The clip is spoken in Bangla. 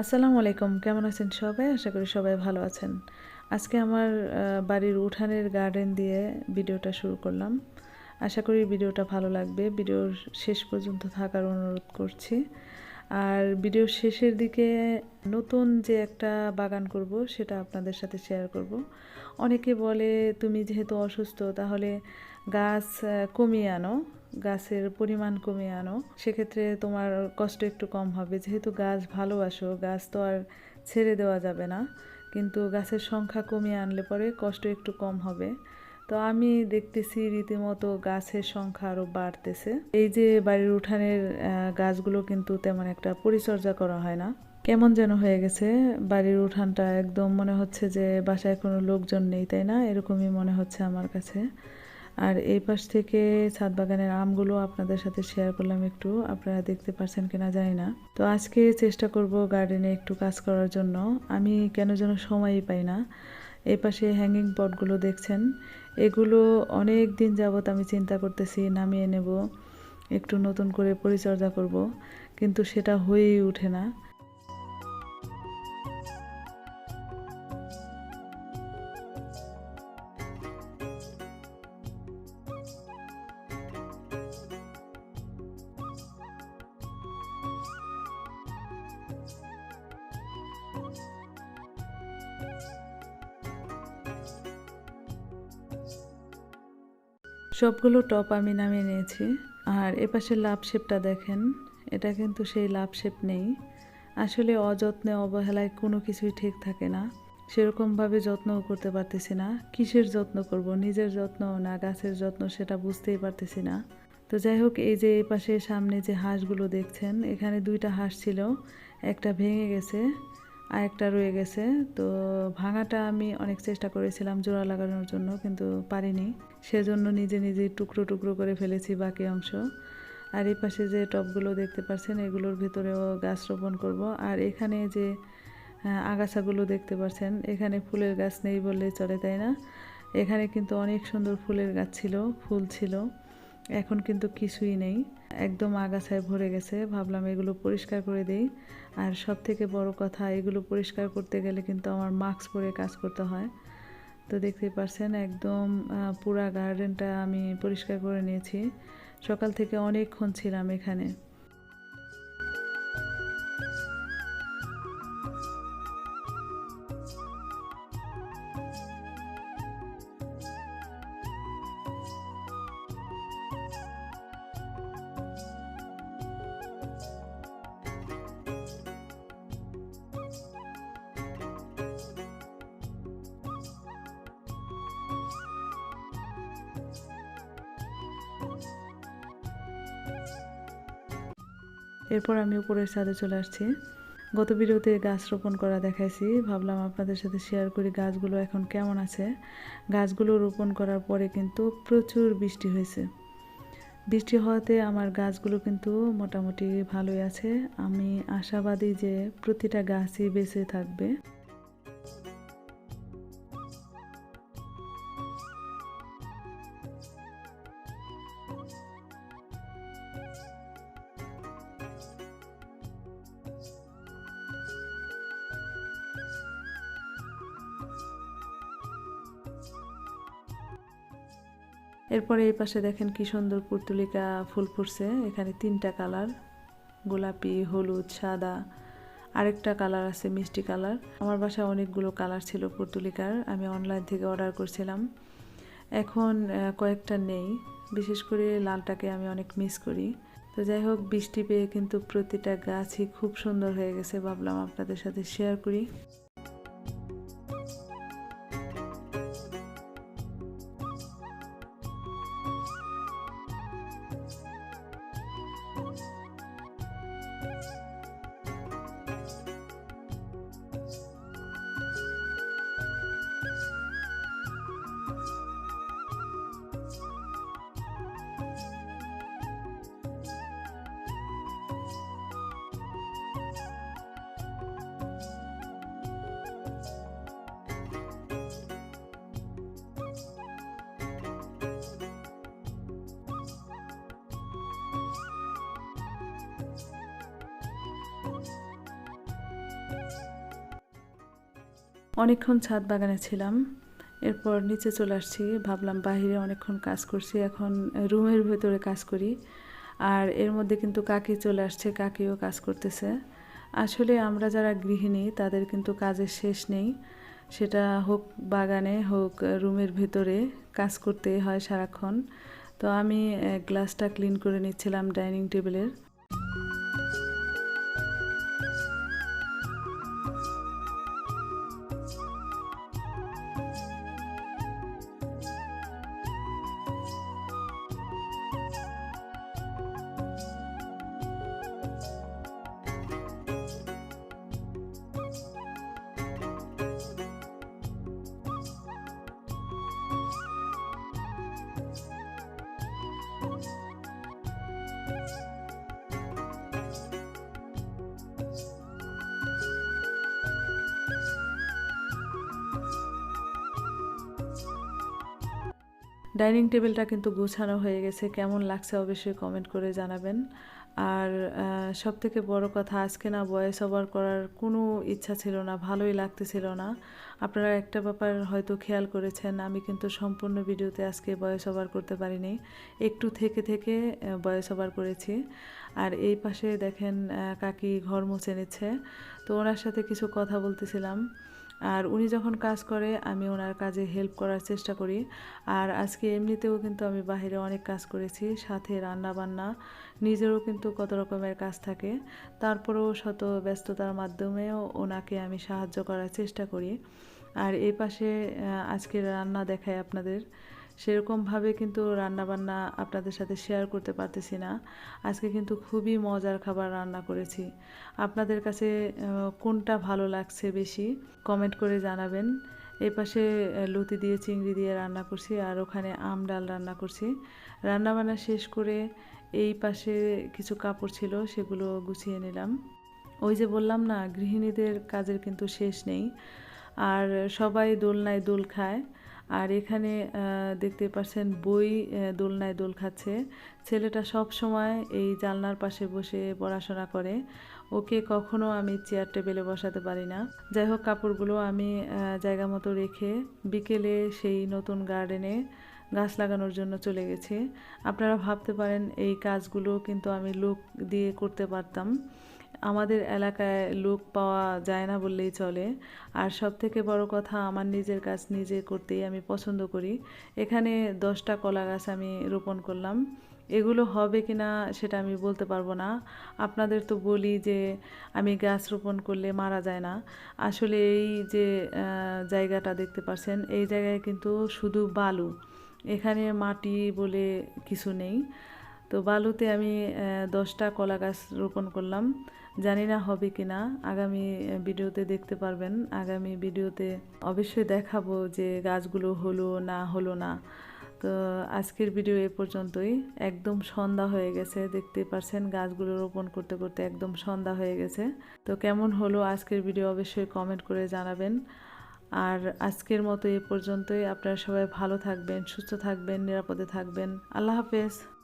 আসসালামু আলাইকুম, কেমন আছেন সবাই? আশা করি সবাই ভালো আছেন। আজকে আমার বাড়ির উঠানের গার্ডেন দিয়ে ভিডিওটা শুরু করলাম। আশা করি ভিডিওটা ভালো লাগবে। ভিডিওর শেষ পর্যন্ত থাকার অনুরোধ করছি। আর ভিডিওর শেষের দিকে নতুন যে একটা বাগান করব, সেটা আপনাদের সাথে শেয়ার করব। অনেকে বলে, তুমি যেহেতু অসুস্থ, তাহলে গাছ কমিয়ে আনো। গাছের পরিমাণ কমিয়ে আনো। সেক্ষেত্রে তোমার কষ্ট একটু কম হবে। যেহেতু গাছ ভালোবাসো, গাছ তো আর ছেড়ে দেওয়া যাবে না। কিন্তু গাছের সংখ্যা কমিয়ে আনলে পরে কষ্ট একটু কম হবে। তো আমি দেখতেছি রীতিমতো গাছের সংখ্যা আরও বাড়তেছে। এই যে বাড়ির উঠানের গাছগুলো কিন্তু তেমন একটা পরিচর্যা করা হয় না। কেমন যেন হয়ে গেছে। বাড়ির উঠানটা একদম মনে হচ্ছে যে বাসায় কোনো লোকজন নেই, তাই না? এরকমই মনে হচ্ছে আমার কাছে। আর এই পাশ থেকে ছাদ বাগানের আমগুলো আপনাদের সাথে শেয়ার করলাম একটু। আপনারা দেখতে পারছেন কিনা জানি না। তো আজকে চেষ্টা করব গার্ডেনে একটু কাজ করার জন্য। আমি কেন যেন সময়ই পাই না। এই পাশে হ্যাঙ্গিং পটগুলো দেখছেন। এগুলো অনেক দিন যাবৎ আমি চিন্তা করতেছি নামিয়ে নেব। একটু নতুন করে পরিচর্যা করব। কিন্তু সেটা হয়েই ওঠে না। সবগুলো টপ আমি নামিয়ে নিয়েছি। আর এপাশে লাভ শেপটা দেখেন, এটা কিন্তু সেই লাভ শেপ নেই। আসলে অযত্নে, অবহেলায় কোনো কিছুই ঠিক থাকে না। সেরকমভাবে যত্নও করতে পারতেছি না। কিসের যত্ন করব? নিজের যত্ন না, গাছের যত্ন সেটা বুঝতেই পারতেছি না। তো যাই হোক, এই যে এই পাশে সামনে যে হাঁসগুলো দেখছেন, এখানে দুইটা হাঁস ছিল, একটা ভেঙে গেছে। আর একটা রয়ে গেছে। তো ভাঙাটা আমি অনেক চেষ্টা করেছিলাম জোড়া লাগানোর জন্য, কিন্তু পারিনি। সেজন্য নিজে নিজে টুকরো টুকরো করে ফেলেছি বাকি অংশ। আর এই পাশে যে টবগুলো দেখতে পাচ্ছেন এগুলোর ভিতরেও গাছ রোপণ করব। আর এখানে যে আগাছাগুলো দেখতে পাচ্ছেন এখানে ফুলের গাছ নেই বললে চলে, তাই না? এখানে কিন্তু অনেক সুন্দর ফুলের গাছ ছিল, ফুল ছিল। এখন কিন্তু কিছুই নেই। একদম আগাছায় ভরে গেছে। ভাবলাম এগুলো পরিষ্কার করে দেই। আর সব থেকে বড় কথা, এগুলো পরিষ্কার করতে গেলে কিন্তু আমার মাস্ক পরে কাজ করতে হয়। তো দেখতেই পারছেন, একদম পুরা গার্ডেনটা আমি পরিষ্কার করে নিয়েছি। সকাল থেকে অনেকক্ষণ ছিলাম এখানে। এরপর আমি উপরের ছাদে চলে আসছি। গত ভিডিওতে গাছ রোপণ করা দেখাইছি। ভাবলাম আপনাদের সাথে শেয়ার করি গাছগুলো এখন কেমন আছে। গাছগুলো রোপণ করার পরে কিন্তু প্রচুর বৃষ্টি হয়েছে। বৃষ্টি হওয়াতে আমার গাছগুলো কিন্তু মোটামুটি ভালোই আছে। আমি আশাবাদী যে প্রতিটা গাছই বেঁচে থাকবে। এরপরে এই পাশে দেখেন কি সুন্দর পুর্তুলিকা ফুল ফুটছে। এখানে তিনটা কালার, গোলাপি, হলুদ, সাদা। আরেকটা কালার আছে, মিষ্টি কালার। আমার বাসায় অনেকগুলো কালার ছিল পুর্তুলিকার, আমি অনলাইন থেকে অর্ডার করছিলাম। এখন কয়েকটা নেই। বিশেষ করে লালটাকে আমি অনেক মিস করি। তো যাই হোক, বৃষ্টি পেয়ে কিন্তু প্রতিটা গাছই খুব সুন্দর হয়ে গেছে। ভাবলাম আপনাদের সাথে শেয়ার করি। অনেকক্ষণ ছাদ বাগানে ছিলাম। এরপর নিচে চলে আসছি। ভাবলাম বাইরে অনেকক্ষণ কাজ করছি। এখন রুমের ভেতরে কাজ করি। আর এর মধ্যে কিন্তু কাকি চলে আসছে। কাকিও কাজ করতেছে। আসলে আমরা যারা গৃহিণী, তাদের কিন্তু কাজের শেষ নেই। সেটা হোক বাগানে, হোক রুমের ভেতরে কাজ করতে হয় সারাক্ষণ। তো আমি গ্লাসটা ক্লিন করে নিচ্ছিলাম ডাইনিং টেবিলের। ডাইনিং টেবিলটা কিন্তু গোছানো হয়ে গেছে। কেমন লাগছে অবশ্যই কমেন্ট করে জানাবেন। আর সব থেকে বড় কথা, আজকে না ভয়েস ওভার করার কোনো ইচ্ছা ছিল না, ভালোই লাগতেছিল না। আপনারা একটা ব্যাপার হয়তো খেয়াল করেছেন, আমি কিন্তু সম্পূর্ণ ভিডিওতে আজকে ভয়েস ওভার করতে পারিনি। একটু থেকে থেকে ভয়েস ওভার করেছি। আর এই পাশে দেখেন কাকি ঘর মুছে নিচ্ছে। তো ওনার সাথে কিছু কথা বলতেছিলাম। আর উনি যখন কাজ করে, আমি ওনার কাজে হেল্প করার চেষ্টা করি। আর আজকে এমনিতেও কিন্তু আমি বাইরে অনেক কাজ করেছি, সাথে রান্না বান্না নিজেরও কিন্তু কত রকমের কাজ থাকে। তারপরেও শত ব্যস্ততার মাধ্যমেও ওনাকে আমি সাহায্য করার চেষ্টা করি। আর এই পাশে আজকের আজকে রান্না দেখায় আপনাদের। সেরকমভাবে কিন্তু রান্না বান্না আপনাদের সাথে শেয়ার করতে পারতেছি না। আজকে কিন্তু খুবই মজার খাবার রান্না করেছি। আপনাদের কাছে কোনটা ভালো লাগছে বেশি কমেন্ট করে জানাবেন। এই পাশে আহ, লতি দিয়ে চিংড়ি দিয়ে রান্না করছি আর ওখানে আম ডাল রান্না করছি। রান্না বান্না শেষ করে এই পাশে কিছু কাপড় ছিল সেগুলো গুছিয়ে নিলাম। ওই যে বললাম না গৃহিণীদের কাজের কিন্তু শেষ নেই। আর সবাই দোলনায় দোল খায়। আর এখানে দেখতে পাচ্ছেন বই দোলনায় দোল খাচ্ছে। ছেলেটা সব সময় এই জানলার পাশে বসে পড়াশোনা করে। ওকে কখনো আমি চেয়ার টেবিলে বসাতে পারি না। যাই হোক, কাপড়গুলো আমি জায়গা মতো রেখে বিকেলে সেই নতুন গার্ডেনে গাছ লাগানোর জন্য চলে গেছি। আপনারা ভাবতে পারেন, এই কাজগুলো কিন্তু আমি লোক দিয়ে করতে পারতাম। আমাদের এলাকায় লোক পাওয়া যায় না বললেই চলে। আর সব থেকে বড় কথা, আমার নিজের কাজ নিজে করতেই আমি পছন্দ করি। এখানে দশটা কলা গাছ আমি রোপণ করলাম। এগুলো হবে কি না সেটা আমি বলতে পারব না। আপনাদের তো বলি যে, আমি গাছ রোপণ করলে মারা যায় না। আসলে এই যে জায়গাটা দেখতে পাচ্ছেন এই জায়গায় কিন্তু শুধু বালু। এখানে মাটি বলে কিছু নেই। তো বালুতে আমি দশটা কলা গাছ রোপণ করলাম। জানি না হবে কি না আগামী ভিডিওতে দেখতে পারবেন। আগামী ভিডিওতে অবশ্যই দেখাবো যে গাছগুলো হলো না হলো না। তো আজকের ভিডিও এ পর্যন্তই। একদম সন্ধ্যা হয়ে গেছে দেখতে পারছেন গাছগুলো রোপণ করতে করতে একদম সন্ধ্যা হয়ে গেছে। তো কেমন হলো আজকের ভিডিও অবশ্যই কমেন্ট করে জানাবেন। আর আজকের মতো এ পর্যন্তই। আপনারা সবাই ভালো থাকবেন, সুস্থ থাকবেন, নিরাপদে থাকবেন। আল্লাহ হাফেজ।